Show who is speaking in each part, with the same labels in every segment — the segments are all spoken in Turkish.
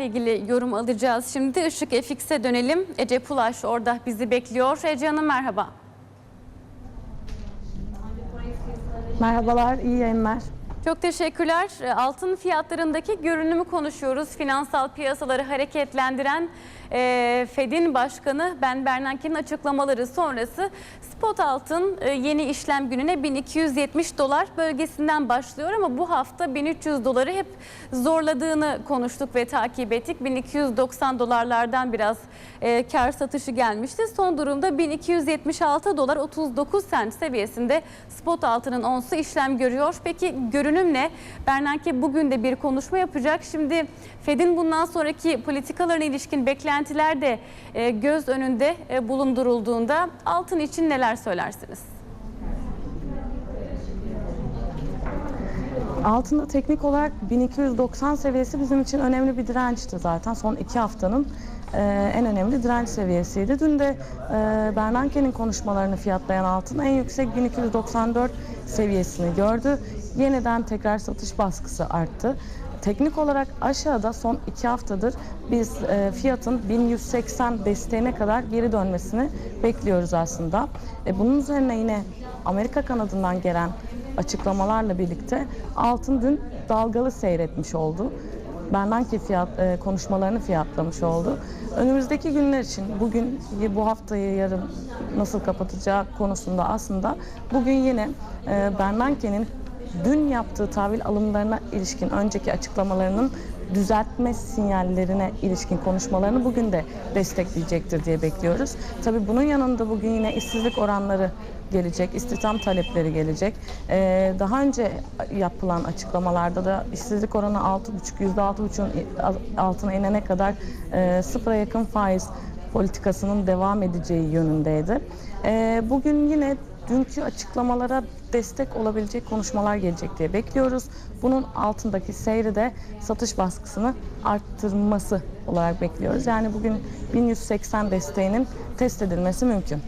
Speaker 1: haberlerle ilgili yorum alacağız. Şimdi Işık FX'e dönelim. Ece Pulaş orada bizi bekliyor. Ece Hanım merhaba.
Speaker 2: Merhabalar, iyi yayınlar.
Speaker 1: Çok teşekkürler. E, Altın fiyatlarındaki görünümü konuşuyoruz. Finansal piyasaları hareketlendiren e, Fed'in başkanı Ben Bernanke'nin açıklamaları sonrası spot altın e, yeni işlem gününe 1270 dolar bölgesinden başlıyor ama bu hafta 1300 doları hep zorladığını konuştuk ve takip ettik. 1290 dolarlardan biraz e, kar satışı gelmişti. Son durumda 1276 dolar 39 sent seviyesinde spot altının onsu işlem görüyor. Peki görünüm ne? Bernanke bugün de bir konuşma yapacak. Şimdi Fed'in bundan sonraki politikalarına ilişkin beklentiler de e, göz önünde e, bulundurulduğunda altın için neler söylersiniz?
Speaker 2: Altında teknik olarak 1290 seviyesi bizim için önemli bir dirençti zaten. Son iki haftanın e, en önemli direnç seviyesiydi. Dün de e, Bernanke'nin konuşmalarını fiyatlayan altın en yüksek 1294 seviyesini gördü. Yeniden tekrar satış baskısı arttı. Teknik olarak aşağıda son iki haftadır biz e, fiyatın 1180 desteğine kadar geri dönmesini bekliyoruz aslında. E, bunun üzerine yine Amerika kanadından gelen açıklamalarla birlikte altın dün dalgalı seyretmiş oldu. Bernanke fiyat e, konuşmalarını fiyatlamış oldu. Önümüzdeki günler için bugün bu haftayı yarın nasıl kapatacağı konusunda aslında bugün yine e, Bernanke'nin dün yaptığı tahvil alımlarına ilişkin önceki açıklamalarının düzeltme sinyallerine ilişkin konuşmalarını bugün de destekleyecektir diye bekliyoruz. Tabii bunun yanında bugün yine işsizlik oranları gelecek, istihdam talepleri gelecek. Ee, daha önce yapılan açıklamalarda da işsizlik oranı 6,5, %6,5'un altına inene kadar e, sıfıra yakın faiz politikasının devam edeceği yönündeydi. Ee, bugün yine dünkü açıklamalara destek olabilecek konuşmalar gelecek diye bekliyoruz. Bunun altındaki seyri de satış baskısını arttırması olarak bekliyoruz. Yani bugün 1180 desteğinin test edilmesi mümkün.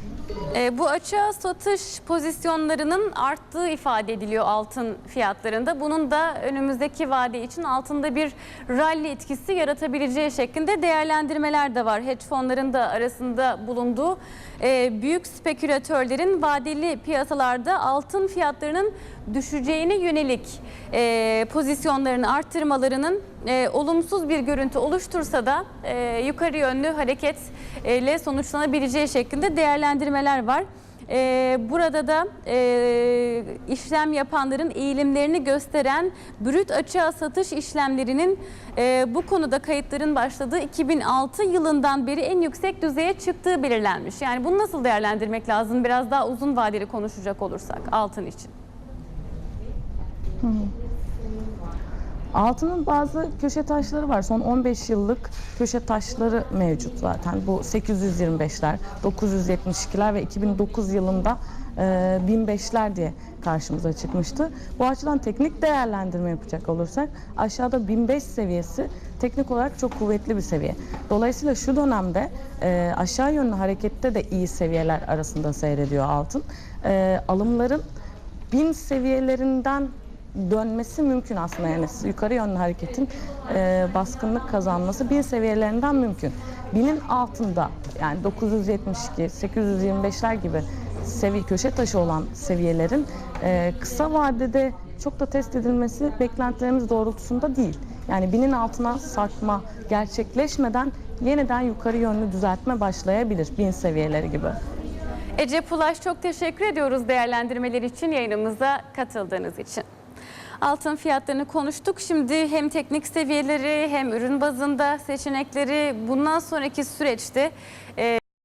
Speaker 1: E, bu açığa satış pozisyonlarının arttığı ifade ediliyor altın fiyatlarında. Bunun da önümüzdeki vade için altında bir rally etkisi yaratabileceği şeklinde değerlendirmeler de var. Hedge fonların da arasında bulunduğu e, büyük spekülatörlerin vadeli piyasalarda altın fiyatlarının düşeceğine yönelik e, pozisyonlarını arttırmalarının e, olumsuz bir görüntü oluştursa da e, yukarı yönlü hareketle sonuçlanabileceği şeklinde değerlendirmeler var. E, burada da e, işlem yapanların eğilimlerini gösteren brüt açığa satış işlemlerinin e, bu konuda kayıtların başladığı 2006 yılından beri en yüksek düzeye çıktığı belirlenmiş. Yani bunu nasıl değerlendirmek lazım? Biraz daha uzun vadeli konuşacak olursak altın için.
Speaker 2: Altının bazı köşe taşları var. Son 15 yıllık köşe taşları mevcut zaten. Bu 825'ler, 972'ler ve 2009 yılında e, 1005'ler diye karşımıza çıkmıştı. Bu açıdan teknik değerlendirme yapacak olursak aşağıda 1005 seviyesi teknik olarak çok kuvvetli bir seviye. Dolayısıyla şu dönemde e, aşağı yönlü harekette de iyi seviyeler arasında seyrediyor altın. E, alımların 1000 seviyelerinden dönmesi mümkün aslında yani yukarı yönlü hareketin e, baskınlık kazanması bin seviyelerinden mümkün. Binin altında yani 972, 825'ler gibi seviye köşe taşı olan seviyelerin e, kısa vadede çok da test edilmesi beklentilerimiz doğrultusunda değil. Yani binin altına sarkma gerçekleşmeden yeniden yukarı yönlü düzeltme başlayabilir bin seviyeleri gibi.
Speaker 1: Ece Pulaş çok teşekkür ediyoruz değerlendirmeler için yayınımıza katıldığınız için. Altın fiyatlarını konuştuk. Şimdi hem teknik seviyeleri hem ürün bazında seçenekleri bundan sonraki süreçte e,